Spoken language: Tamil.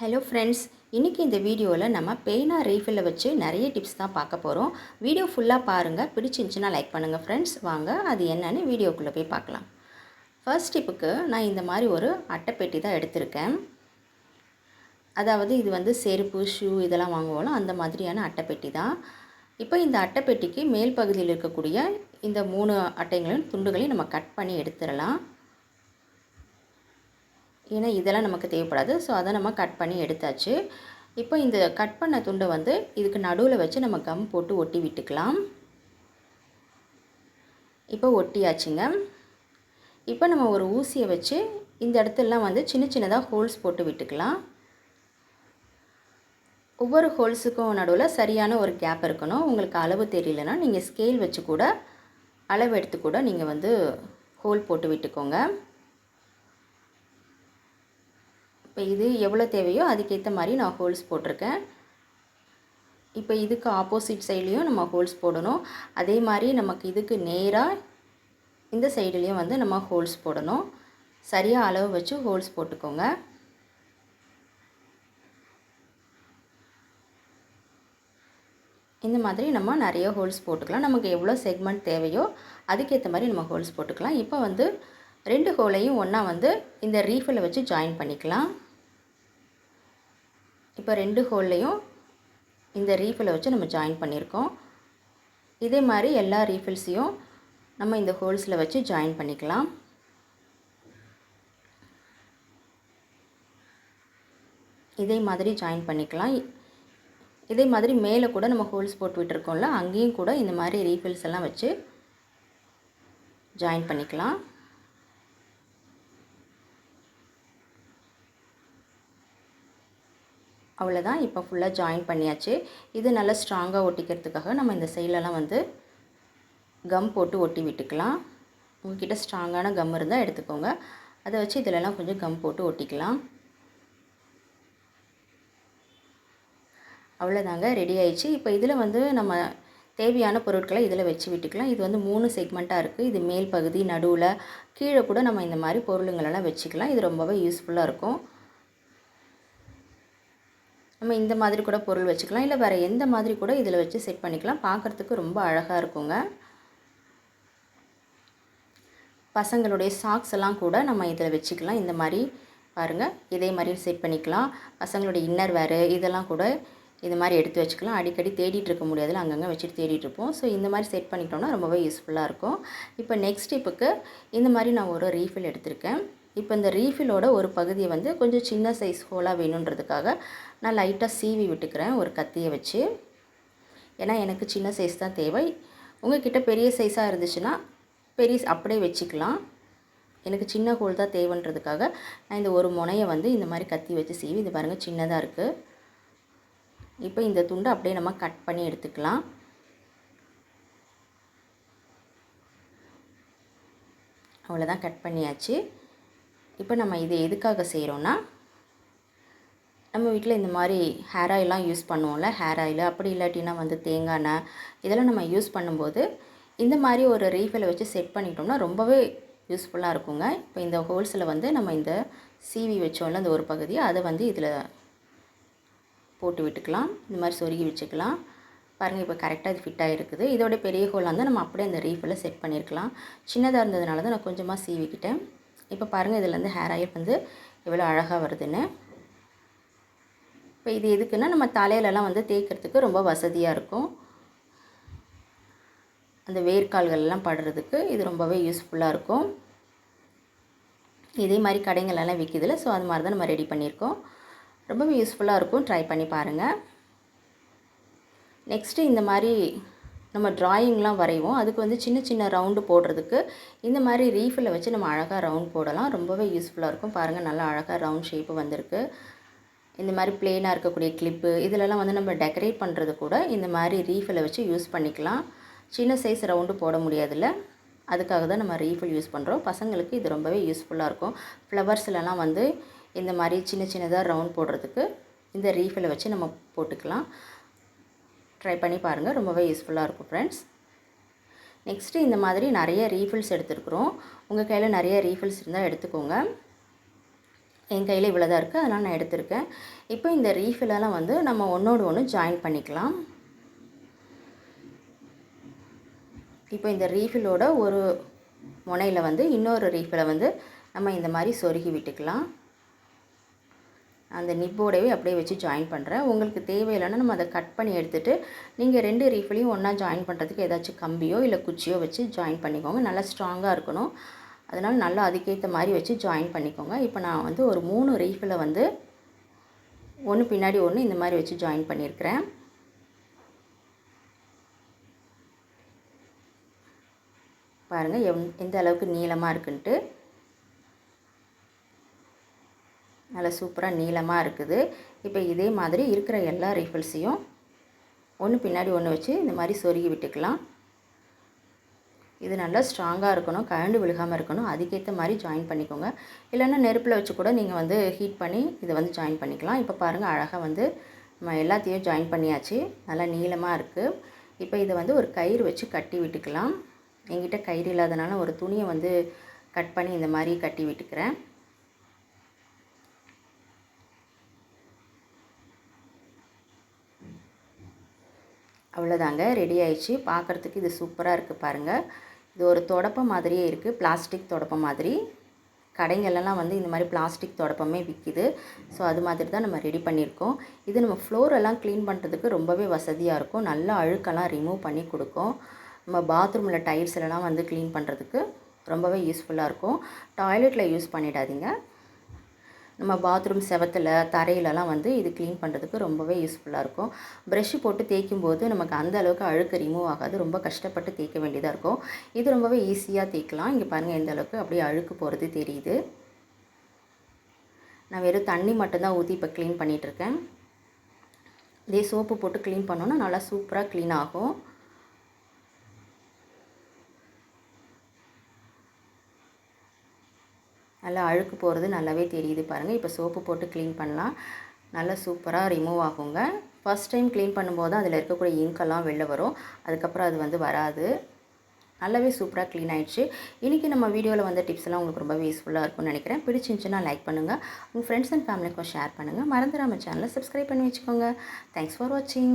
ஹலோ ஃப்ரெண்ட்ஸ் இன்றைக்கி இந்த வீடியோவில் நம்ம பெயினா ரீஃபில்லை வச்சு நிறைய டிப்ஸ் தான் பார்க்க போகிறோம் வீடியோ ஃபுல்லாக பாருங்கள் பிடிச்சிருந்துச்சுன்னா லைக் பண்ணுங்கள் ஃப்ரெண்ட்ஸ் வாங்க அது என்னென்னு வீடியோக்குள்ளே போய் பார்க்கலாம். ஃபர்ஸ்ட் டிப்புக்கு நான் இந்த மாதிரி ஒரு அட்டைப்பெட்டி தான் எடுத்திருக்கேன். அதாவது இது வந்து செருப்பு ஷூ இதெல்லாம் வாங்குவோம்ல அந்த மாதிரியான அட்டைப்பெட்டி தான். இப்போ இந்த அட்டைப்பெட்டிக்கு மேல் பகுதியில் இருக்கக்கூடிய இந்த மூணு அட்டைங்களையும் துண்டுகளையும் நம்ம கட் பண்ணி எடுத்துடலாம். ஏன்னா இதெல்லாம் நமக்கு தேவைப்படாது. ஸோ அதை நம்ம கட் பண்ணி எடுத்தாச்சு. இப்போ இந்த கட் பண்ண துண்டை வந்து இதுக்கு நடுவில் வச்சு நம்ம கம் போட்டு ஒட்டி விட்டுக்கலாம். இப்போ ஒட்டியாச்சுங்க. இப்போ நம்ம ஒரு ஊசியை வச்சு இந்த இடத்துலலாம் வந்து சின்ன சின்னதாக ஹோல்ஸ் போட்டு விட்டுக்கலாம். ஒவ்வொரு ஹோல்ஸுக்கும் நடுவில் சரியான ஒரு கேப் இருக்கணும். உங்களுக்கு அளவு தெரியலனா நீங்கள் ஸ்கேல் வச்சு கூட அளவு எடுத்து கூட நீங்கள் வந்து ஹோல் போட்டு விட்டுக்கோங்க. இப்போ இது எவ்வளோ தேவையோ அதுக்கேற்ற மாதிரி நான் ஹோல்ஸ் போட்டிருக்கேன். இப்போ இதுக்கு ஆப்போசிட் சைட்லேயும் நம்ம ஹோல்ஸ் போடணும். அதே மாதிரி நமக்கு இதுக்கு நேராக இந்த சைடுலேயும் வந்து நம்ம ஹோல்ஸ் போடணும். சரியாக அளவு வச்சு ஹோல்ஸ் போட்டுக்கோங்க. இந்த மாதிரி நம்ம நிறைய ஹோல்ஸ் போட்டுக்கலாம். நமக்கு எவ்வளோ செக்மெண்ட் தேவையோ அதுக்கேற்ற மாதிரி நம்ம ஹோல்ஸ் போட்டுக்கலாம். இப்போ வந்து ரெண்டு ஹோலையும் ஒன்றா வந்து இந்த ரீஃபில் வச்சு ஜாயின் பண்ணிக்கலாம். இப்போ ரெண்டு ஹோல்லையும் இந்த ரீஃபிலை வச்சு நம்ம ஜாயின் பண்ணியிருக்கோம். இதே மாதிரி எல்லா ரீஃபில்ஸையும் நம்ம இந்த ஹோல்ஸில் வச்சு ஜாயின் பண்ணிக்கலாம். இதே மாதிரி ஜாயின் பண்ணிக்கலாம். இதே மாதிரி மேலே கூட நம்ம ஹோல்ஸ் போட்டு விட்டுருக்கோம்ல அங்கேயும் கூட இந்த மாதிரி ரீஃபில்ஸ் எல்லாம் வச்சு ஜாயின் பண்ணிக்கலாம். அவ்வளோதான் இப்போ ஃபுல்லாக ஜாயின் பண்ணியாச்சு. இது நல்லா ஸ்ட்ராங்காக ஒட்டிக்கிறதுக்காக நம்ம இந்த சைட்லலாம் வந்து கம் போட்டு ஒட்டி விட்டுக்கலாம். உங்ககிட்ட ஸ்ட்ராங்கான கம் இருந்தால் எடுத்துக்கோங்க. அதை வச்சு இதிலலாம் கொஞ்சம் கம் போட்டு ஒட்டிக்கலாம். அவ்வளோதாங்க ரெடி ஆயிடுச்சு. இப்போ இதில் வந்து நம்ம தேவையான பொருட்களை இதில் வச்சு விட்டுக்கலாம். இது வந்து மூணு செக்மெண்ட்டாக இருக்குது இது மேல் பகுதி நடுவில் கீழே கூட நம்ம இந்த மாதிரி பொருளுங்களெல்லாம் வச்சுக்கலாம். இது ரொம்பவே யூஸ்ஃபுல்லாக இருக்கும். நம்ம இந்த மாதிரி கூட பொருள் வச்சுக்கலாம். இல்லை வேறு எந்த மாதிரி கூட இதில் வச்சு செட் பண்ணிக்கலாம். பார்க்குறதுக்கு ரொம்ப அழகாக இருக்குங்க. பசங்களுடைய சாக்ஸ் எல்லாம் கூட நம்ம இதில் வச்சுக்கலாம். இந்த மாதிரி பாருங்கள் இதே மாதிரி செட் பண்ணிக்கலாம். பசங்களுடைய இன்னர் வேறு இதெல்லாம் கூட இது மாதிரி எடுத்து வச்சுக்கலாம். அடிக்கடி தேடிட்டு இருக்க முடியாதுல. அங்கங்கே வச்சுட்டு தேடிட்டு இருப்போம். ஸோ இந்த மாதிரி செட் பண்ணிட்டோம்னா ரொம்பவே யூஸ்ஃபுல்லாக இருக்கும். இப்போ நெக்ஸ்ட் டிப்புக்கு இந்த மாதிரி நான் ஒரு ரீஃபில் எடுத்திருக்கேன். இப்போ இந்த ரீஃபிலோட ஒரு பகுதியை வந்து கொஞ்சம் சின்ன சைஸ் ஹோலாக வேணுன்றதுக்காக நான் லைட்டாக சீவி விட்டுக்கிறேன் ஒரு கத்தியை வச்சு. ஏன்னா எனக்கு சின்ன சைஸ் தான் தேவை. உங்கள்கிட்ட பெரிய சைஸாக இருந்துச்சுன்னா பெரிய அப்படியே வச்சுக்கலாம். எனக்கு சின்ன ஹோல் தான் தேவைன்றதுக்காக நான் இந்த ஒரு முனையை வந்து இந்த மாதிரி கத்தி வச்சு சீவி இது பாருங்கள் சின்னதாக இருக்குது இப்போ இந்த துண்டை அப்படியே நம்ம கட் பண்ணி எடுத்துக்கலாம். அவ்வளோதான் கட் பண்ணியாச்சு. இப்போ நம்ம இது எதுக்காக செய்கிறோன்னா நம்ம வீட்டில் இந்த மாதிரி ஹேர் ஆயிலாம் யூஸ் பண்ணுவோம்ல ஹேர் ஆயில் அப்படி இல்லாட்டினா வந்து தேங்காய் எண்ணெய் இதெல்லாம் நம்ம யூஸ் பண்ணும்போது இந்த மாதிரி ஒரு ரீஃபிலை வச்சு செட் பண்ணிட்டோம்னா ரொம்பவே யூஸ்ஃபுல்லாக இருக்குங்க. இப்போ இந்த ஹோல்ஸில் வந்து நம்ம இந்த சீவி வச்சோம்ல அந்த ஒரு பகுதியை அதை வந்து இதில் போட்டு விட்டுக்கலாம். இந்த மாதிரி சொருகி வச்சுக்கலாம். பாருங்கள் இப்போ கரெக்டாக இது ஃபிட்டாக இருக்குது இதோட பெரிய ஹோலாக இருந்தால் நம்ம அப்படியே அந்த ரீஃபில் செட் பண்ணியிருக்கலாம் சின்னதாக இருந்ததுனால தான் நான் கொஞ்சமாக சீவிக்கிட்டேன். இப்போ பாருங்கள் இதில் ஹேர் ஆயில் வந்து எவ்வளோ அழகாக வருதுன்னு. இப்போ இது எதுக்குன்னா நம்ம தலையிலலாம் வந்து தேய்க்கிறதுக்கு ரொம்ப வசதியாக இருக்கும். அந்த வேர்க்கால்கள்லாம் படுறதுக்கு இது ரொம்பவே யூஸ்ஃபுல்லாக இருக்கும். இதே மாதிரி கடைங்களெல்லாம் விற்கிதில்ல ஸோ அது மாதிரி தான் நம்ம ரெடி பண்ணியிருக்கோம். ரொம்பவே யூஸ்ஃபுல்லாக இருக்கும். ட்ரை பண்ணி பாருங்கள் நெக்ஸ்ட்டு இந்த மாதிரி நம்ம ட்ராயிங்லாம் வரைவோம். அதுக்கு வந்து சின்ன சின்ன ரவுண்டு போடுறதுக்கு இந்த மாதிரி ரீஃபில் வச்சு நம்ம அழகாக ரவுண்ட் போடலாம். ரொம்பவே யூஸ்ஃபுல்லாக இருக்கும். பாருங்கள் நல்லா அழகாக ரவுண்ட் ஷேப்பு வந்திருக்கு. இந்த மாதிரி பிளெயினாக இருக்கக்கூடிய கிளிப்பு இதிலலாம் வந்து நம்ம டெக்கரேட் பண்ணுறது கூட இந்த மாதிரி ரீஃபில் வச்சு யூஸ் பண்ணிக்கலாம். சின்ன சைஸ் ரவுண்டு போட முடியாதுல்ல. அதுக்காக தான் நம்ம ரீஃபில் யூஸ் பண்ணுறோம் பசங்களுக்கு இது ரொம்பவே யூஸ்ஃபுல்லாக இருக்கும். ஃப்ளவர்ஸ்லலாம் வந்து இந்த மாதிரி சின்ன சின்னதாக ரவுண்ட் போடுறதுக்கு இந்த ரீஃபில் வச்சு நம்ம போட்டுக்கலாம். ட்ரை பண்ணி பாருங்கள் ரொம்பவே யூஸ்ஃபுல்லாக இருக்கும் ஃப்ரெண்ட்ஸ் நெக்ஸ்ட்டு இந்த மாதிரி நிறைய ரீஃபில்ஸ் எடுத்துருக்குறோம். உங்கள் கையில் நிறைய ரீஃபில்ஸ் இருந்தால் எடுத்துக்கோங்க. என் கையில் இவ்வளோ தான் இருக்குது அதனால் நான் எடுத்திருக்கேன். இப்போ இந்த ரீஃபிலெல்லாம் வந்து நம்ம ஒன்றோடு ஒன்று ஜாயின் பண்ணிக்கலாம். இப்போ இந்த ரீஃபிலோட ஒரு முனையில் வந்து இன்னொரு ரீஃபிலை வந்து நம்ம இந்த மாதிரி சொருகி விட்டுக்கலாம். அந்த நிப்போடவே அப்படியே வச்சு ஜாயின் பண்ணுறேன் உங்களுக்கு தேவையில்லைன்னா நம்ம அதை கட் பண்ணி எடுத்துகிட்டு நீங்கள் ரெண்டு ரீஃபிலையும் ஒன்றா ஜாயின் பண்ணுறதுக்கு ஏதாச்சும் கம்பியோ இல்லை குச்சியோ வச்சு ஜாயின் பண்ணிக்கோங்க. நல்லா ஸ்ட்ராங்காக இருக்கணும். அதனால் நல்லா அதுக்கேற்ற மாதிரி வச்சு ஜாயின் பண்ணிக்கோங்க. இப்போ நான் வந்து ஒரு மூணு ரீஃபில் வந்து ஒன்று பின்னாடி ஒன்று இந்த மாதிரி வச்சு ஜாயின் பண்ணியிருக்கிறேன். பாருங்கள் எவ் எந்த அளவுக்கு நீளமாக இருக்குன்ட்டு. நல்லா சூப்பராக நீளமாக இருக்குது. இப்போ இதே மாதிரி இருக்கிற எல்லா ரைஃபிள்ஸையும் ஒன்று பின்னாடி ஒன்று வச்சு இந்த மாதிரி சொருகி விட்டுக்கலாம். இது நல்லா ஸ்ட்ராங்காக இருக்கணும் கழண்டு விழுகாமல் இருக்கணும். அதுக்கேற்ற மாதிரி ஜாயின் பண்ணிக்கோங்க. இல்லைன்னா நெருப்பில் வச்சு கூட நீங்கள் வந்து ஹீட் பண்ணி இதை வந்து ஜாயின் பண்ணிக்கலாம். இப்போ பாருங்கள் அழகாக வந்து நம்ம எல்லாத்தையும் ஜாயின் பண்ணியாச்சு. நல்லா நீளமாக இருக்குது இப்போ இதை வந்து ஒரு கயிறு வச்சு கட்டி விட்டுக்கலாம். எங்கிட்ட கயிறு இல்லாதனால ஒரு துணியை வந்து கட் பண்ணி இந்த மாதிரி கட்டி விட்டுக்கிறேன். அவ்வளோதாங்க ரெடி ஆயிடுச்சு. பார்க்குறதுக்கு இது சூப்பராக இருக்குது பாருங்கள் இது ஒரு தொடப்பம் மாதிரியே இருக்குது பிளாஸ்டிக் தொடப்பம் மாதிரி. கடைங்கள்லாம் வந்து இந்த மாதிரி பிளாஸ்டிக் தொடப்பமே விற்கிது ஸோ அது மாதிரி தான் நம்ம ரெடி பண்ணியிருக்கோம். இது நம்ம ஃப்ளோரெல்லாம் க்ளீன் பண்ணுறதுக்கு ரொம்பவே வசதியாக இருக்கும். நல்லா அழுக்கெல்லாம் ரிமூவ் பண்ணி கொடுக்கும். நம்ம பாத்ரூமில் டைல்ஸ்லலாம் வந்து க்ளீன் பண்ணுறதுக்கு ரொம்பவே யூஸ்ஃபுல்லாக இருக்கும். டாய்லெட்டில் யூஸ் பண்ணிடாதீங்க. நம்ம பாத்ரூம் செவத்தில் தரையிலலாம் வந்து இது க்ளீன் பண்ணுறதுக்கு ரொம்பவே யூஸ்ஃபுல்லாக இருக்கும். ப்ரெஷ்ஷு போட்டு தேய்க்கும் போது நமக்கு அந்த அளவுக்கு அழுக்கு ரிமூவ் ஆகாது. ரொம்ப கஷ்டப்பட்டு தேய்க்க வேண்டியதாக இருக்கும். இது ரொம்பவே ஈஸியாக தேய்க்கலாம். இங்கே பாருங்கள் எந்த அளவுக்கு அப்படியே அழுக்கு போகிறது தெரியுது. நான் வெறும் தண்ணி மட்டும்தான் ஊற்றி இப்போ க்ளீன் பண்ணிகிட்ருக்கேன் இதே சோப்பு போட்டு க்ளீன் பண்ணோன்னா நல்லா சூப்பராக க்ளீன் ஆகும். நல்லா அழுக்கு போகிறது நல்லாவே தெரியுது பாருங்கள் இப்போ சோப்பு போட்டு க்ளீன் பண்ணலாம். நல்லா சூப்பராக ரிமூவ் ஆகுங்க. ஃபஸ்ட் டைம் க்ளீன் பண்ணும்போது அதில் இருக்கக்கூடிய இங்கெல்லாம் வெளில வரும். அதுக்கப்புறம் அது வந்து வராது. நல்லாவே சூப்பராக க்ளீன் ஆகிடுச்சு இன்றைக்கி நம்ம வீடியோவில் வந்த டிப்ஸ் எல்லாம் உங்களுக்கு ரொம்ப யூஸ்ஃபுல்லாக இருக்கும்னு நினைக்கிறேன். பிடிச்சிருந்துச்சுன்னா லைக் பண்ணுங்கள் உங்கள் ஃப்ரெண்ட்ஸ் அண்ட் ஃபேமிலிக்கும் ஷேர் பண்ணுங்கள் மறந்துடாமல் சேனலை சப்ஸ்கிரைப் பண்ணி வச்சுக்கோங்க. தேங்க்ஸ் ஃபார் வாட்சிங்